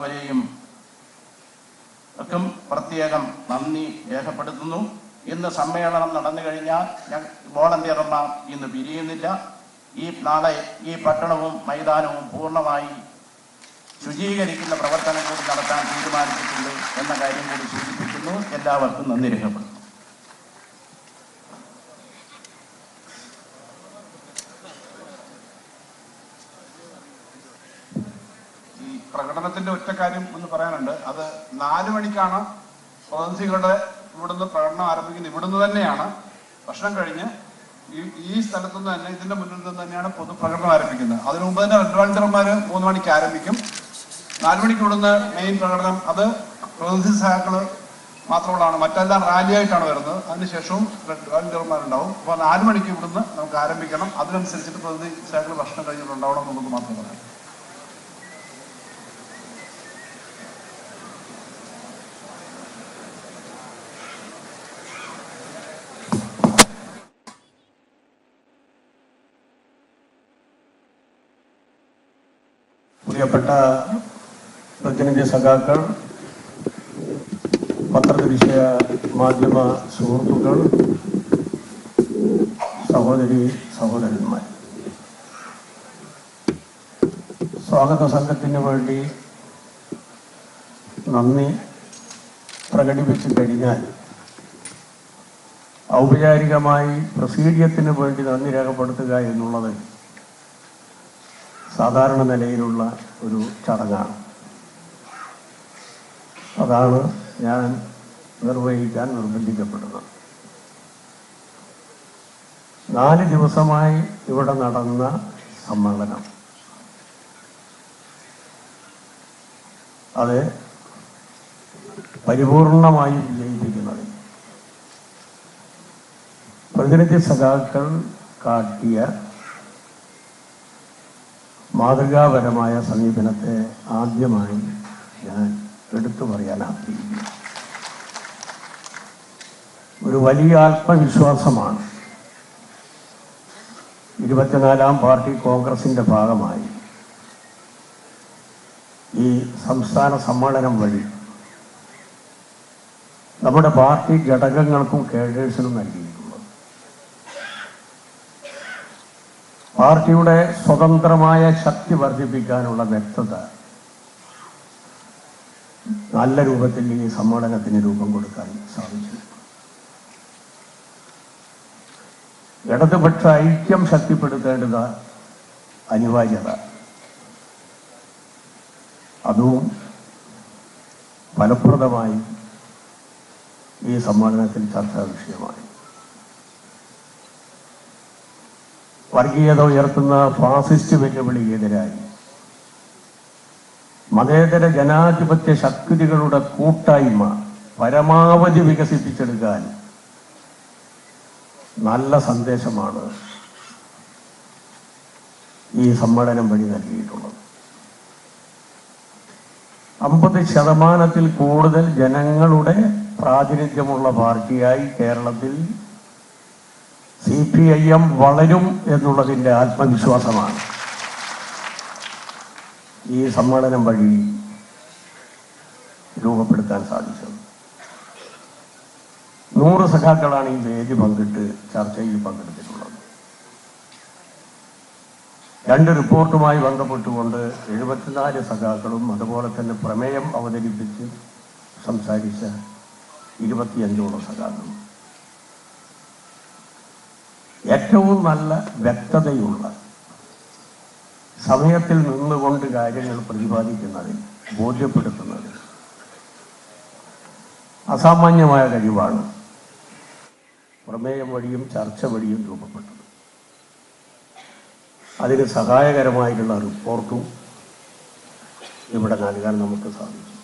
വരെയും ക്കും പ്രത്യേകം നന്ദി രേഖപ്പെടുത്തുന്നു. ഇന്ന് സമ്മേളനം നടന്നു കഴിഞ്ഞാൽ വോളണ്ടിയർമാർ ഇന്ന് പിരിയുന്നില്ല. ഈ നാളെ ഈ പട്ടണവും മൈതാനവും പൂർണമായി ശുചീകരിക്കുന്ന പ്രവർത്തനം കൂടി നടത്താൻ തീരുമാനിച്ചിട്ടുണ്ട് എന്ന കാര്യം കൂടി സൂചിപ്പിക്കുന്നു. എല്ലാവർക്കും നന്ദി രേഖപ്പെടുത്തുന്നു ഈ പ്രകടനത്തിന്റെ ഒറ്റ കാര്യം ഒന്ന് പറയാനുണ്ട്. അത് നാല് മണിക്കാണ് പ്രതിനിധികളുടെ ഇവിടുന്ന് പ്രകടനം ആരംഭിക്കുന്നത്. ഇവിടുന്ന് തന്നെയാണ് ഭക്ഷണം കഴിഞ്ഞ് ഈ ഈ സ്ഥലത്തു നിന്ന് തന്നെ ഇതിന്റെ മുന്നിൽ നിന്ന് തന്നെയാണ് പൊതുപ്രകടനം ആരംഭിക്കുന്നത്. അതിനു മുമ്പ് തന്നെ വോളണ്ടിയർമാര് മൂന്ന് മണിക്ക് ആരംഭിക്കും. നാല് മണിക്ക് ഇവിടുന്ന് മെയിൻ പ്രകടനം അത് പ്രതിനിധി സഹാക്കൾ മാത്രമുള്ളതാണ്. മറ്റെല്ലാം റാലിയായിട്ടാണ് വരുന്നത്. അതിനുശേഷവും വോളണ്ടിയർമാരുണ്ടാവും അപ്പോൾ നാല് മണിക്ക് ഇവിടുന്ന് നമുക്ക് ആരംഭിക്കണം. അതിനനുസരിച്ചിട്ട് പ്രതിനിധി സഹാക്കൾ ഭക്ഷണം കഴിഞ്ഞിട്ടുണ്ടാവണം എന്നുള്ളത് മാത്രം പറയാം. പ്രിയപ്പെട്ട പ്രതിനിധി സഖാക്കൾ പത്രദൃശ്യ മാധ്യമ സുഹൃത്തുക്കൾ സഹോദരി സഹോദരന്മാർ. സ്വാഗത സംഘത്തിന് വേണ്ടി നന്ദി പ്രകടിപ്പിച്ചു കഴിഞ്ഞാൽ ഔപചാരികമായി പ്രസീഡിയത്തിന് വേണ്ടി നന്ദി രേഖപ്പെടുത്തുക എന്നുള്ളത് സാധാരണ നിലയിലുള്ള ഒരു ചടങ്ങാണ്. അതാണ് ഞാൻ നിർവഹിക്കാൻ നിർബന്ധിക്കപ്പെടുന്നത്. നാല് ദിവസമായി ഇവിടെ നടന്ന സമ്മേളനം. അത് പരിപൂർണമായി വിജയിപ്പിക്കുന്നത് പ്രതിനിധി സഖാക്കൾ കാട്ടിയ മാതൃകാപരമായ സമീപനത്തെ ആദ്യമായി ഞാൻ എടുത്തു പറയാൻ ആഗ്രഹിക്കുന്നു. ഒരു വലിയ ആത്മവിശ്വാസമാണ്. ഇരുപത്തിനാലാം പാർട്ടി കോൺഗ്രസിന്റെ ഭാഗമായി ഈ സംസ്ഥാന സമ്മേളനം വഴി നമ്മുടെ പാർട്ടി ഘടകങ്ങൾക്കും കേഡേഴ്സിനും നൽകിയിട്ടുള്ളത് പാർട്ടിയുടെ സ്വതന്ത്രമായ ശക്തി വർദ്ധിപ്പിക്കാനുള്ള വ്യക്തത. നല്ല രൂപത്തിൽ ഈ സമ്മേളനത്തിന് രൂപം കൊടുക്കാൻ സാധിച്ചു ഇടതുപക്ഷ ഐക്യം ശക്തിപ്പെടുത്തേണ്ടത് അനിവാര്യത. അതും ഫലപ്രദമായി ഈ സമ്മേളനത്തിൽ ചർച്ചാ വിഷയമായി. വർഗീയത ഉയർത്തുന്ന ഫാസിസ്റ്റ് വെല്ലുവിളിക്കെതിരായി. മതേതര ജനാധിപത്യ ശക്തികളുടെ കൂട്ടായ്മ പരമാവധി വികസിപ്പിച്ചെടുക്കാൻ നല്ല സന്ദേശമാണ് ഈ സമ്മേളനം വഴി നൽകിയിട്ടുള്ളത്. അമ്പത് ശതമാനത്തിൽ കൂടുതൽ ജനങ്ങളുടെ പ്രാതിനിധ്യമുള്ള പാർട്ടിയായി കേരളത്തിൽ സി പി ഐ എം വളരും എന്നുള്ളതിന്റെ ആത്മവിശ്വാസമാണ്. ഈ സമ്മേളനം വഴി രൂപപ്പെടുത്താൻ സാധിച്ചത്. നൂറ് സഖാക്കളാണ് ഈ വേദി പങ്കിട്ട് ചർച്ചയിൽ പങ്കെടുത്തിട്ടുള്ളത്. രണ്ട് റിപ്പോർട്ടുമായി ബന്ധപ്പെട്ടുകൊണ്ട് എഴുപത്തിനാല് സഖാക്കളും അതുപോലെ തന്നെ പ്രമേയം അവതരിപ്പിച്ച് സംസാരിച്ച ഇരുപത്തിയഞ്ചോളം സഖാക്കളും ഏറ്റവും നല്ല വ്യക്തതയുള്ള സമയത്തിൽ നിന്നുകൊണ്ട് കാര്യങ്ങൾ പ്രതിപാദിക്കുന്നതിൽ ബോധ്യപ്പെടുത്തുന്നതിൽ അസാമാന്യമായ കഴിവാണ് പ്രമേയം വഴിയും ചർച്ച വഴിയും രൂപപ്പെട്ടത്. അതിന് സഹായകരമായിട്ടുള്ള റിപ്പോർട്ടും ഇവിടെ നൽകാൻ നമുക്ക് സാധിച്ചു.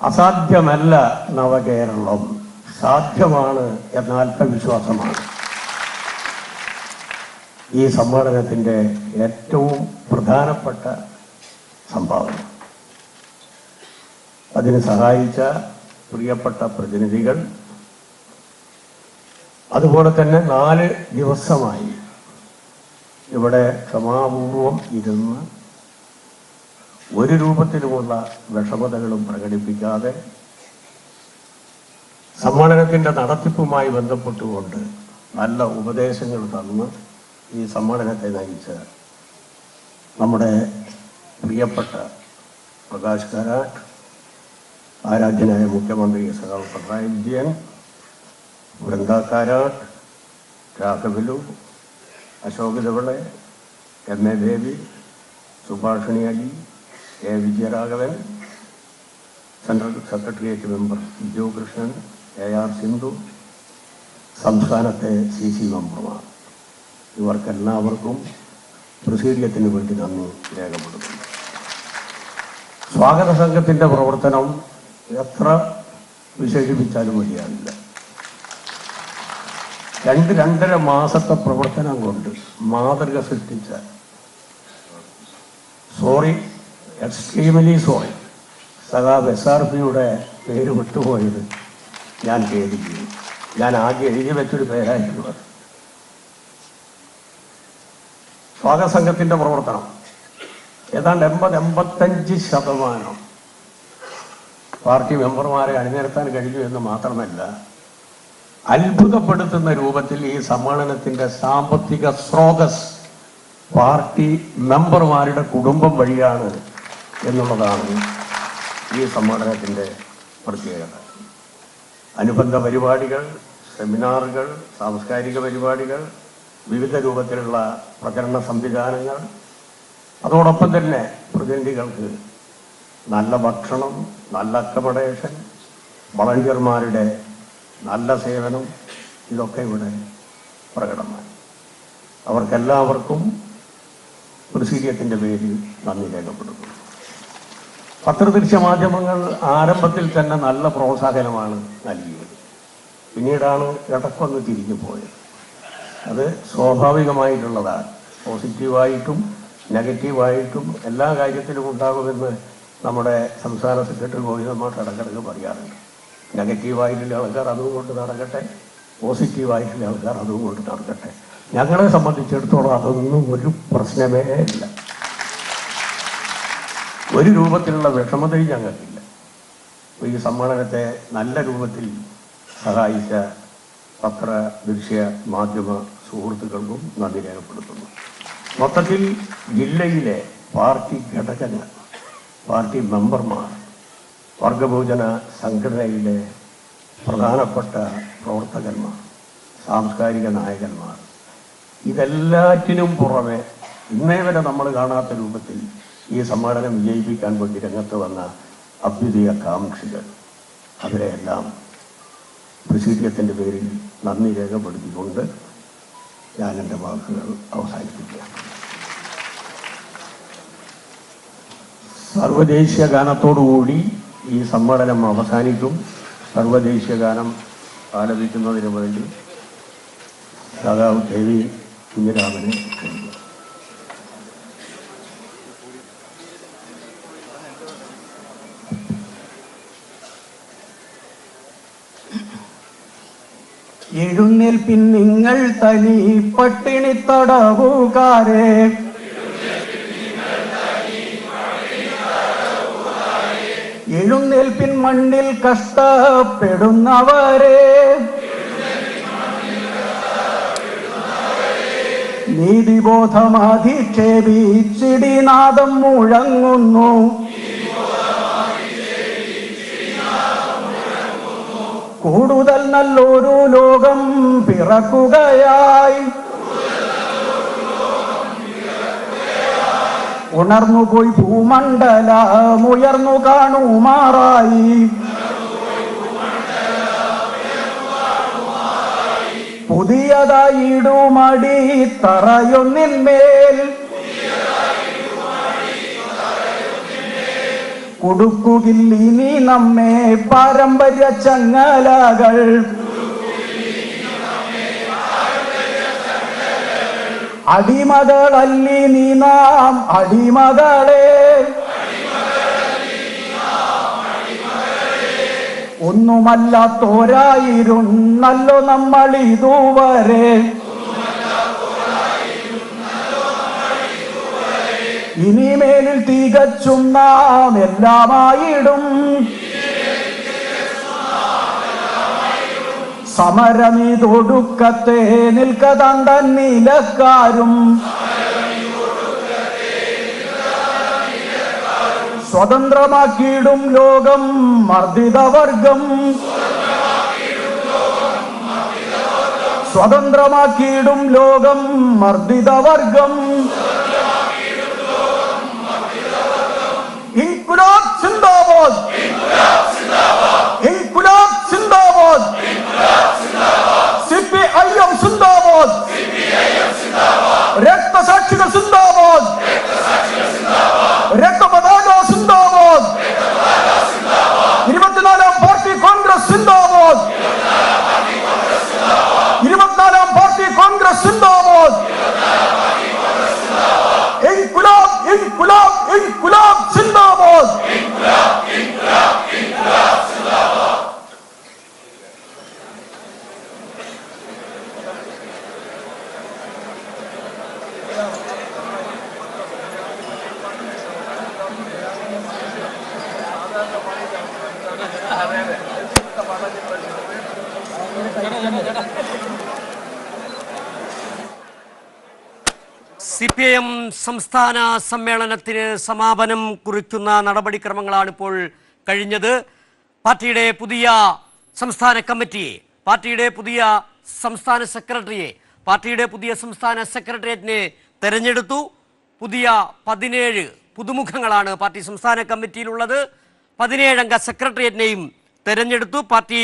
അസാധ്യമല്ല നവകേരളം. സാധ്യമാണ് എന്ന ആത്മവിശ്വാസമാണ് ഈ സമ്മേളനത്തിന്റെ ഏറ്റവും പ്രധാനപ്പെട്ട സംഭാവന. അതിന് സഹായിച്ച പ്രിയപ്പെട്ട പ്രതിനിധികൾ അതുപോലെ തന്നെ നാല് ദിവസമായി ഇവിടെ ക്ഷമാപൂർവം ഇരുന്ന് ഒരു രൂപത്തിലുമുള്ള വിഷമതകളും പ്രകടിപ്പിക്കാതെ സമ്മേളനത്തിന്റെ നടത്തിപ്പുമായി ബന്ധപ്പെട്ടുകൊണ്ട് നല്ല ഉപദേശങ്ങൾ തന്ന് ഈ സമ്മേളനത്തെ നയിച്ച നമ്മുടെ പ്രിയപ്പെട്ട പ്രകാശ് കാരാട്ട് ആരാധ്യനായ മുഖ്യമന്ത്രി സഖാവ് Pinarayi Vijayan Vrinda Karat രാഘവലു Ashok Dhawale M A Devi Subhashini Ali A Vijayaraghavan central secretariat member Biju Krishnan A R Sindhu സംസ്ഥാനത്തെ സി സി മെമ്പർമാർ ഇവർക്കെല്ലാവർക്കും പ്രസീഡിയത്തിന് വേണ്ടി നന്ദി രേഖപ്പെടുത്തുന്നു. സ്വാഗത സംഘത്തിന്റെ പ്രവർത്തനം എത്ര വിശേഷിപ്പിച്ചാലും മതിയാവില്ല. രണ്ട് രണ്ടര മാസത്തെ പ്രവർത്തനം കൊണ്ട് മാതൃക സൃഷ്ടിച്ച സോറി എക്സ്ട്രീമലി സോറി സഖാബ് എസ് ആർ പിയുടെ പേര് വിട്ടുപോയത് ഞാൻ ഖേദിക്കുന്നു ഞാൻ ആകെ എഴുതി വെച്ചൊരു പേരായിരുന്നു അത് സ്വാഗത സംഘത്തിന്റെ പ്രവർത്തനം. ഏതാണ്ട് എൺപത് എൺപത്തഞ്ച് ശതമാനം പാർട്ടി മെമ്പർമാരെ അണിനിരത്താൻ കഴിഞ്ഞു എന്ന് മാത്രമല്ല അത്ഭുതപ്പെടുത്തുന്ന രൂപത്തിൽ ഈ സമ്മേളനത്തിന്റെ സാമ്പത്തിക സ്രോതസ് പാർട്ടി മെമ്പർമാരുടെ കുടുംബം വഴിയാണ് എന്നുള്ളതാണ് ഈ സമ്മേളനത്തിന്റെ പ്രത്യേകത. അനുബന്ധ പരിപാടികൾ സെമിനാറുകൾ സാംസ്കാരിക പരിപാടികൾ വിവിധ രൂപത്തിലുള്ള പ്രചരണ സംവിധാനങ്ങൾ. അതോടൊപ്പം തന്നെ പ്രതിനിധികൾക്ക് നല്ല ഭക്ഷണം നല്ല അക്കമഡേഷൻ വളണ്ടിയർമാരുടെ നല്ല സേവനം ഇതൊക്കെ ഇവിടെ പ്രകടമായി. അവർക്കെല്ലാവർക്കും പ്രസീഡിയത്തിന്റെ പേരിൽ നന്ദി രേഖപ്പെടുന്നു പത്രദൃശ്യ മാധ്യമങ്ങൾ ആരംഭത്തിൽ തന്നെ നല്ല പ്രോത്സാഹനമാണ് നൽകിയത്. പിന്നീടാണ് ഇടക്കൊന്ന് തിരിഞ്ഞു പോയത്. അത് സ്വാഭാവികമായിട്ടുള്ളതാണ്. പോസിറ്റീവായിട്ടും നെഗറ്റീവായിട്ടും എല്ലാ കാര്യത്തിലും ഉണ്ടാകുമെന്ന് നമ്മുടെ സംസ്ഥാന സെക്രട്ടറി ഗോവിന്ദമാട്ട് ഇടക്കിടക്ക് പറയാറുണ്ട്. നെഗറ്റീവായിട്ടുള്ള ആൾക്കാർ അതും കൊണ്ട് നടക്കട്ടെ പോസിറ്റീവായിട്ടുള്ള ആൾക്കാർ അതും കൊണ്ട് നടക്കട്ടെ. ഞങ്ങളെ സംബന്ധിച്ചിടത്തോളം അതൊന്നും ഒരു പ്രശ്നമേ ഇല്ല. ഒരു രൂപത്തിലുള്ള വിഷമതയും ഞങ്ങൾക്കില്ല. ഈ സമ്മേളനത്തെ നല്ല രൂപത്തിൽ സഹായിച്ച പത്ര ദൃശ്യ മാധ്യമ സുഹൃത്തുക്കൾക്കും നന്ദി രേഖപ്പെടുത്തുന്നു. മൊത്തത്തിൽ ജില്ലയിലെ പാർട്ടി ഘടകങ്ങൾ പാർട്ടി മെമ്പർമാർ വർഗഭോജന സംഘടനയിലെ പ്രധാനപ്പെട്ട പ്രവർത്തകന്മാർ സാംസ്കാരിക നായകന്മാർ ഇതെല്ലാറ്റിനും പുറമെ ഇന്നേ വരെ നമ്മൾ കാണാത്ത രൂപത്തിൽ ഈ സമ്മേളനം വിജയിപ്പിക്കാൻ വേണ്ടി രംഗത്ത് വന്ന അഭ്യുദയ കാംക്ഷികൾ. അവരെയെല്ലാം പ്രസീഡിയത്തിന്റെ പേരിൽ നന്ദി രേഖപ്പെടുത്തിക്കൊണ്ട് ഞാൻ എന്റെ വാക്കുകൾ അവസാനിപ്പിക്കുക. സർവദേശീയ ഗാനത്തോടുകൂടി ഈ സമ്മേളനം അവസാനിക്കും. സർവദേശീയ ഗാനം ആലപിക്കുന്നതിന് വേണ്ടി സഖാവ് ദേവി കുഞ്ഞിരാമനെ എഴുന്നേൽപ്പിൻ നിങ്ങൾ തനി പട്ടിണി തടവുകാരെ. എഴുന്നേൽപ്പിൻ മണ്ണിൽ കഷ്ടപ്പെടുന്നവരെ. നീതിബോധമാധിക്ഷേപിച്ചിടിനാദം മുഴങ്ങുന്നു. കൂടുതൽ നല്ലൊരു ലോകം പിറക്കുകയായി. ഉണർന്നുപോയി ഭൂമണ്ഡലം ഉയർന്നു കാണുമാറായി. പുതിയതായിടുമടി തറയൊന്നിന്മേൽ കൊടുക്കുകില്ലിനി നമ്മെ പാരമ്പര്യ ചങ്ങലകൾ. അടിമകളല്ലി നീ നാം അടിമകളെ. ഒന്നുമല്ലാത്തോരായിരുന്നല്ലോ നമ്മൾ ഇതുവരെ. ഇനിമേലിൽ തികച്ചും നാം എല്ലാമായിടും. സമരമിതൊടുക്കത്തെ നിൽക്കതണ്ടൻ നിലക്കാരും. സ്വതന്ത്രമാക്കിയിടും ലോകം മർദ്ദിതവർഗം. സ്വതന്ത്രമാക്കിയിടും ലോകം മർദ്ദിതവർഗം. സിന്ദാബാദ്. ഇൻകുലാബ് സിന്ദാബാദ്. സി പി ഐ എം സിന്ദാബാദ്. രക്തസാക്ഷികൾ സിന്ദാബാദ് രക്തപതാക സിന്ദാബാദ് ഇരുപത്തിനാലാം പാർട്ടി കോൺഗ്രസ് സിന്ദാബാദ് ഇരുപത്തിനാലാം പാർട്ടി കോൺഗ്രസ് സിന്ദാബാദ് ഇൻകുലാബ് ഇൻകുലാബ് ഇൻകുലാബ് സിന്ദാബാദ് സി പി ഐ എം സംസ്ഥാന സമ്മേളനത്തിന് സമാപനം കുറിക്കുന്ന നടപടിക്രമങ്ങളാണ് ഇപ്പോൾ കഴിഞ്ഞത്. പാർട്ടിയുടെ പുതിയ സംസ്ഥാന കമ്മിറ്റിയെ പാർട്ടിയുടെ പുതിയ സംസ്ഥാന സെക്രട്ടറിയെ പാർട്ടിയുടെ പുതിയ സംസ്ഥാന സെക്രട്ടേറിയറ്റിനെ തെരഞ്ഞെടുത്തു. പുതിയ പതിനേഴ് പുതുമുഖങ്ങളാണ് പാർട്ടി സംസ്ഥാന കമ്മിറ്റിയിലുള്ളത്. പതിനേഴംഗ സെക്രട്ടേറിയറ്റിനെയും തെരഞ്ഞെടുത്തു. പാർട്ടി